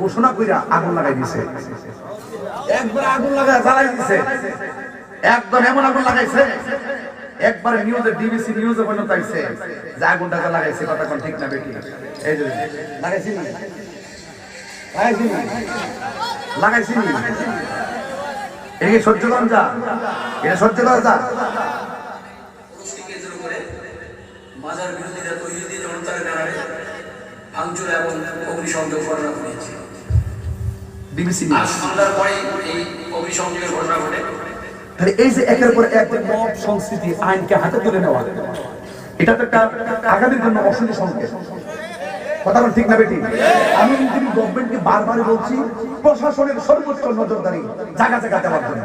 ঘোষণা কইরা আগুন লাগাই দিছে। একবার আগুন লাগায় জ্বালাই দিছে। একদম এমন আগুন লাগাইছে, একবারে নিউজে ডিবিসি নিউজে পর্যন্ত আইছে যে আগুনটা যে লাগাইছে, কথা কোন ঠিক না বেটি এই যে, লাগাইছি না? লাগাইছি না? লাগাইছি না? এই সহ্য করা যা। এটা সহ্য করা যা। করে মাজার বিরোধীরা তৈরি জনতার কারণে ভাঙচুর এবং অগ্নিসংযোগ ঘটনা ঘটেছে আজ নিউজ। হামলার পরে এই অগ্নিসংযোগের ঘটনা ঘটে। তাহলে এই যে একের পর এক যে মব সংস্কৃতি আইনকে হাতে তুলে নেওয়া এটা তো একটা আগামীর জন্য অশুভ সংকেত। কথা বল ঠিক না বেটি? আমি কিন্তু গভর্নমেন্টকে বারবার বলছি প্রশাসনের সর্বোচ্চ নজরদারি জায়গা জায়গা দেওয়ার জন্য।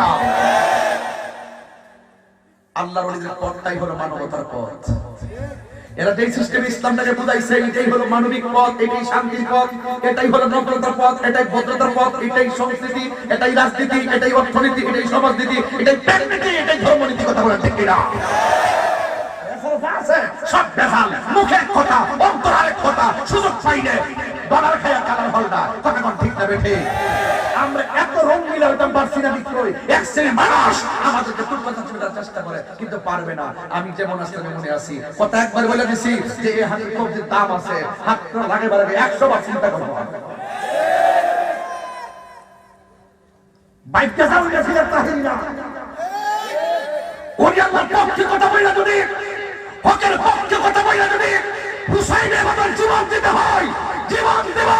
না আল্লাহর অলিদের পথটাই হলো মানবতার পথ। এরা যেই সিস্টেম ইসলামটাকে বুঝাইছে, এটাই হলো মানবিক পথ, এটাই শান্তির পথ, এটাই হলো নম্রতার পথ, এটাই ভদ্রতার পথ, এটাই সংস্কৃতি, এটাই রাজনীতি, এটাই অর্থনীতি, এটাই সমাজনীতি, এটাই প্যারনীতি এটাই ধর্মনীতি কথা বলেন ঠিক কিনা? সব বেজাল মুখের কথা অন্তরারের কথা, সুযোগ পাইলে ডলার খায়া কালার হলদা কথা ঠিক না বেঠে? আমরা এত রং মিলে হইতাম পারছি না বিক্রয় এক শ্রেণির মানুষ আমাদেরকে দুর্বলতা চিন্তার চেষ্টা করে, কিন্তু পারবে না। আমি যেমন আসতে মনে আছি। কথা একবার বলে দিছি যে এই হাতের কবজির দাম আছে, হাত লাগে বাড়াবে একশো বার চিন্তা করব বাইকটা যাও, এটা ফিরে তাহিন না। ওই পক্ষে কথা বইলা যদি। হকের পক্ষে কথা বইলা যদি। হুসাইনের মতন জীবন দিতে হয়, জীবন দেব।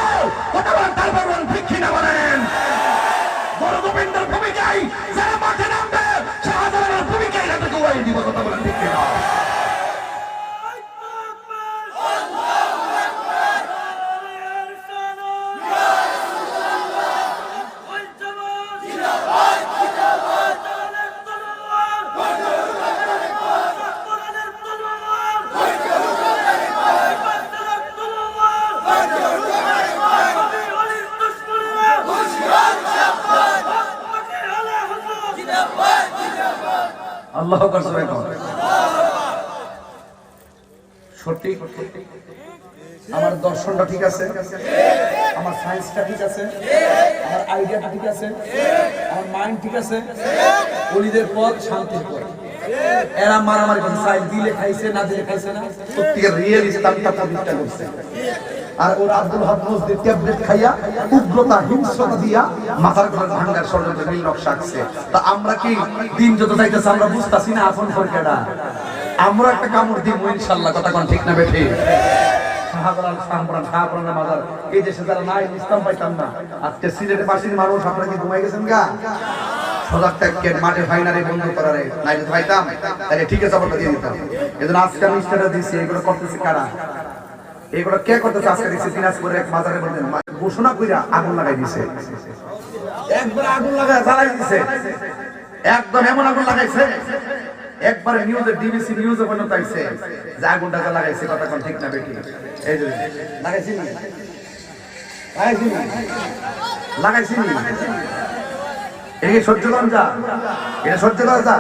কথা আল্লাহ সত্যি আমার দর্শনটা ঠিক আছে? আমার সায়েন্সটা ঠিক আছে? আমার আইডিয়াটা ঠিক আছে? আমার মাইন্ড ঠিক আছে? অলিদের পথ, শান্তির পথ। এরা মারামারি করছে সাইড দিলে খাইছে, না দিলে খাইছে না। সত্যিকার রিয়েল ইসলামটা প্রতিষ্ঠা করছে। আর ওরা আব্দুল হাব মসজিদ ট্যাবলেট খাইয়া উগ্রতা হিংসতা দিয়া মাথার ঘর ভাঙ্গার ষড়যন্ত্র নীল নকশা আঁকছে। তা আমরা কি দিন যত যাইতেছে আমরা বুঝতাছি না আপন ফরকেডা আমরা একটা কামড় দিব ইনশাআল্লাহ কথা কোন ঠিক না বেঠি? আজকে সিলেটের পাশের মানুষ, আপনারা কি ঘুমাই গেছেন গা? সজাগ ট্যাগকে মাঠে ফাইনালে বন্ধ করারে নাই পাইতাম তাহলে ঠিক আছে আপনারা দিয়ে দিতাম। এজন্য আজকে আমি স্ট্যাটাস দিছি এগুলো করতেছে কারা? এগুলো কে করতেছে আজকে দিছি দিনাজপুরের এক মাজারে বলতেন ঘোষণা কইরা আগুন লাগাই দিছে। একবার আগুন লাগায় জ্বালাই দিছে। একদম এমন আগুন লাগাইছে, একবারে নিউজে ডিবিসি নিউজে পর্যন্ত আইছে যে আগুনটা লাগাইছে, কথা কোন ঠিক না বেটি এই যে, লাগাইছি না? লাগাইছি না? লাগাইছি না? এই কি সহ্য করা এটা সহ্য করা যা।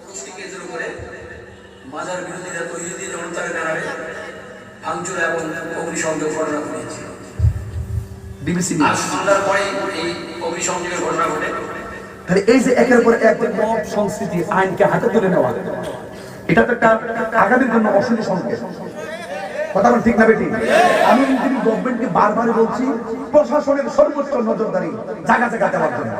পুরুষকে কেন্দ্র করে মাজার বিরোধীরা তৈরি জনতার কারণে ভাঙচুর এবং অগ্নিসংযোগ ঘটনা ঘটেছে। ডিবিসি আজ সন্ধ্যার পরে এই অগ্নিসংযোগের ঘটনা ঘটে। তাহলে এই যে একের পর এক মব সংস্কৃতি আইনকে হাতে তুলে নেওয়া এটা তো একটা আগামীর জন্য অশুভ সংকেত। ঠিক না বেটি? আমি গভর্নমেন্টকে বারবার বলছি, প্রশাসনের সর্বোচ্চ নজরদারি জায়গা জায়গা দেওয়ার জন্য।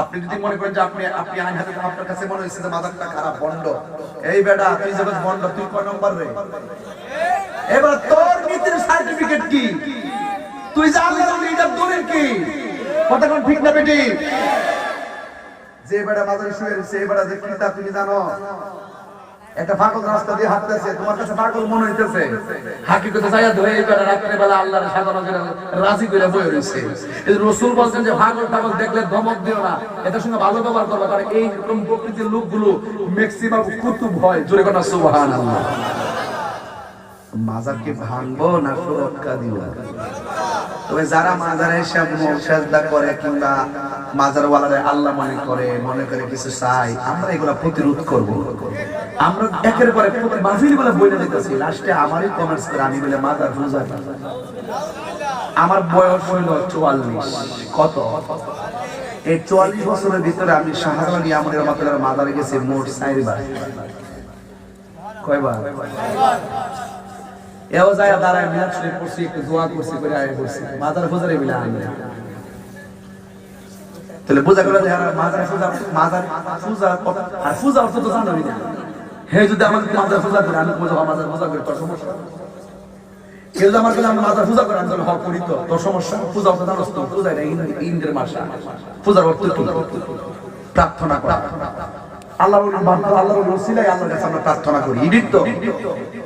আপনি যদি মনে করেন যে আপনি আপনি আইন হাতে আপনার কাছে মনে হয়েছে মাদারটা খারাপ বন্ড এই বেটা, তুই যখন বন্ড তুই কয় নম্বর এবার নীতির সার্টিফিকেট কি? তুই যা আল্লাহর এটা দলিল কি? কথা ঠিক না বেটি? যে বেটা মাজারে শুয়ে রয়েছে বেটা যে কিতাব তুমি জানো, একটা পাগল রাস্তা দিয়ে হাঁটতেছে, তোমার কাছে পাগল মনে হইতেছে। হাকিকতে যাইয়া ধরে এই বেটা রাত্রে বেলা আল্লাহর করে রাজি করে বয়ে রয়েছে রসুল বলছেন যে, পাগল টাগল দেখলে ধমক দিও না। এটার সঙ্গে ভালো ব্যবহার করবে। কারণ এই রকম প্রকৃতির লোকগুলো ম্যাক্সিমাম কুতুব হয়। জোরে কথা, সুবহানাল্লাহ। মাজারকে ভাঙবো না সুরক্ষা দিব? তবে যারা মাজারে করে কিংবা মাজারওয়ালারে আল্লাহ মনে করে মনে করে কিছু চাই আমরা প্রতিরোধ করব। আমরা একের পরে দিতেছি, লাস্টে আমারই কমেন্টস করে আমি বলে, মাজার আমার বয়স হইল চুয়াল্লিশ। কত? এই চুয়াল্লিশ বছরের ভিতরে আমি শাহরানি আমাদের মাতার মাজারে গেছি মোট চারবার। কয়বার? এও যায় দাঁড়ায়, মিলাদ শরীফ পড়ছি, একটু দোয়া করছি, করে আয় করছি মাজার মিলা আনি তাহলে বোঝা গেল যে মাজার মাজার ফুজা আর ফুজা অর্থ তো জানোই না হে যদি আমাকে মাজার ফুজা করে, আমি বোঝা মাজার ফুজা করে, তোর সমস্যা? কেউ আমার আমি মাজার পূজা করে, আমি হক করি তো? তোর সমস্যা? পূজা অর্থ তো? পূজা এটা ইন- ইন্দ্রের মাসা। পূজার অর্থ কি? প্রার্থনা করা। আল্লাহ আল্লাহর ওসিলায় আল্লাহর কাছে আমরা প্রার্থনা করি। ইডিট তো।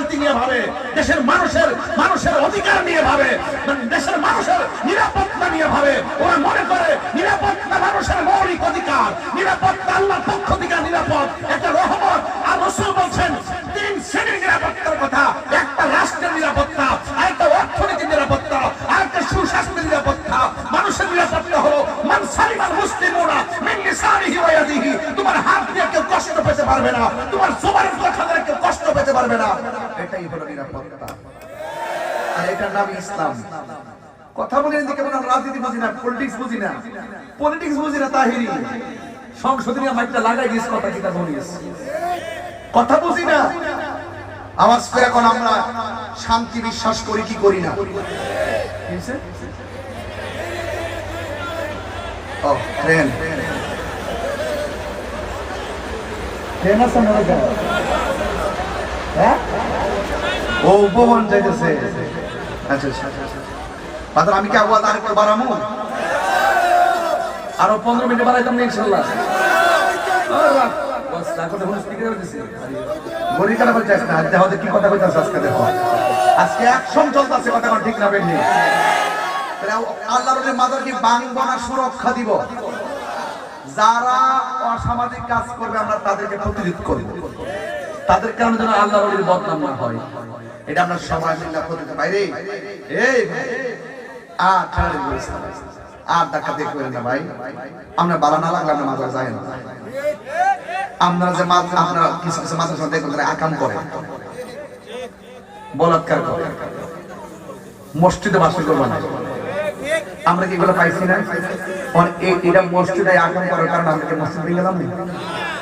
শান্তি নিয়ে ভাবে, দেশের মানুষের মানুষের অধিকার নিয়ে ভাবে মানে দেশের মানুষের নিরাপত্তা নিয়ে ভাবে। ওরা মনে করে নিরাপত্তা মানুষের মৌলিক অধিকার, নিরাপত্তা আল্লাহর পক্ষ থেকে নিরাপদ। একটা রহমত, আর রসুল বলছেন, তিন শ্রেণির নিরাপত্তার কথা। একটা রাষ্ট্রের নিরাপত্তা, আরেকটা অর্থনীতির নিরাপত্তা, আরেকটা সুস্বাস্থ্যের নিরাপত্তা। মানুষের নিরাপত্তা হলো, মান সালিমাল মুসলিমুনা মিন তোমার হাত দিয়ে কেউ কষ্ট পেতে পারবে না। তোমার জবানের পারবে না, এটাই হলো নিরাপত্তা। আর এটার নাম ইসলাম। কথা বলে এদিকে মনে রাজনীতি বুঝি না পলিটিক্স বুঝি না। পলিটিক্স বুঝি না, তাহিরি। সংসদে মাইকটা লাগাই দিস, কথা কিটা বলিস। কথা বুঝি না। আওয়াজ করে এখন আমরা শান্তি বিশ্বাস করি, কি করি না? ও, ট্রেন। ট্রেন আছে হ্যাঁ। ও যাইতেছে। আচ্ছা আচ্ছা পাতার আমি কি আগুয়া আর পনেরো মিনিট বাড়াইতাম না, ইনশাল্লাহ। আজকে অ্যাকশন ঠিক সুরক্ষা দিব? যারা অসামাজিক কাজ করবে, আমরা তাদেরকে প্রতিরোধ করব। তাদের কারণে যেন আল্লাহ বদনাম না হয়। এটা আমরা সবাই মিলে করতে বাইরে আর দিয়ে না ভাই। আমরা না মাথা না। যে কিছু কিছু সাথে তারা আকাম করে। বলাৎকার করে। মসজিদে করব না। আমরা কি এগুলো পাইছি না? এটা মসজিদে আকাম করার কারণে আমরা মসজিদ ভেঙে গেলাম না?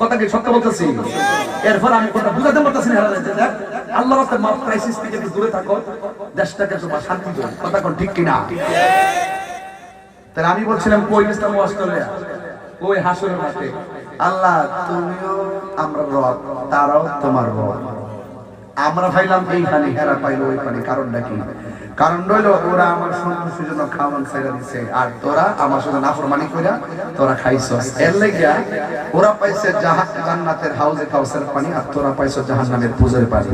কথা কি সত্য বলতেছি? এরপর আমি কথা বুঝাতে পারতেছি না আল্লাহ রাস্তায় মাপ ক্রাইসিস থেকে একটু দূরে থাকো। দেশটাকে তোমার শান্তি দাও। কথা কোন ঠিক কিনা? তাহলে আমি বলছিলাম, কই ইসলাম অস্ট্রেলিয়া ওই হাসরের মাঠে? আল্লাহ, তুমিও আমরা রব, তারাও তোমার রব। আমরা পাইলাম এইখানে হেরা পাইলো ওইখানে কারণটা কি? কারণ রইল ওরা আমার সন্তুষ্টির জন্য খাওয়ান ছেড়ে দিছে। আর তোরা আমার সাথে নাফরমানি কইরা তোরা খাইছস। এর লাগিয়া ওরা পাইছে জান্নাতের হাউজে কাউসার পানি আর তোরা পাইছো জাহান্নামের পূজার পানি।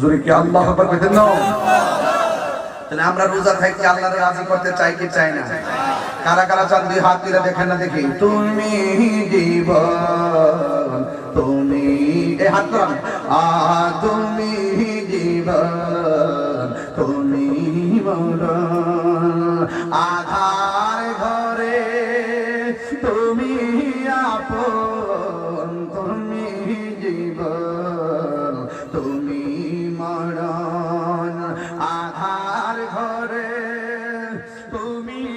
জোরে কি আল্লাহ আকবার কইতেন না তাহলে আমরা রোজা থাকি আল্লাহরে রাজি করতে চাই কি চাই না? কারা কারা চান দুই হাত দেখেন না দেখি? তুমি জীবন, তুমি এ হাত। আ, তুমি তুমি মরণ আধার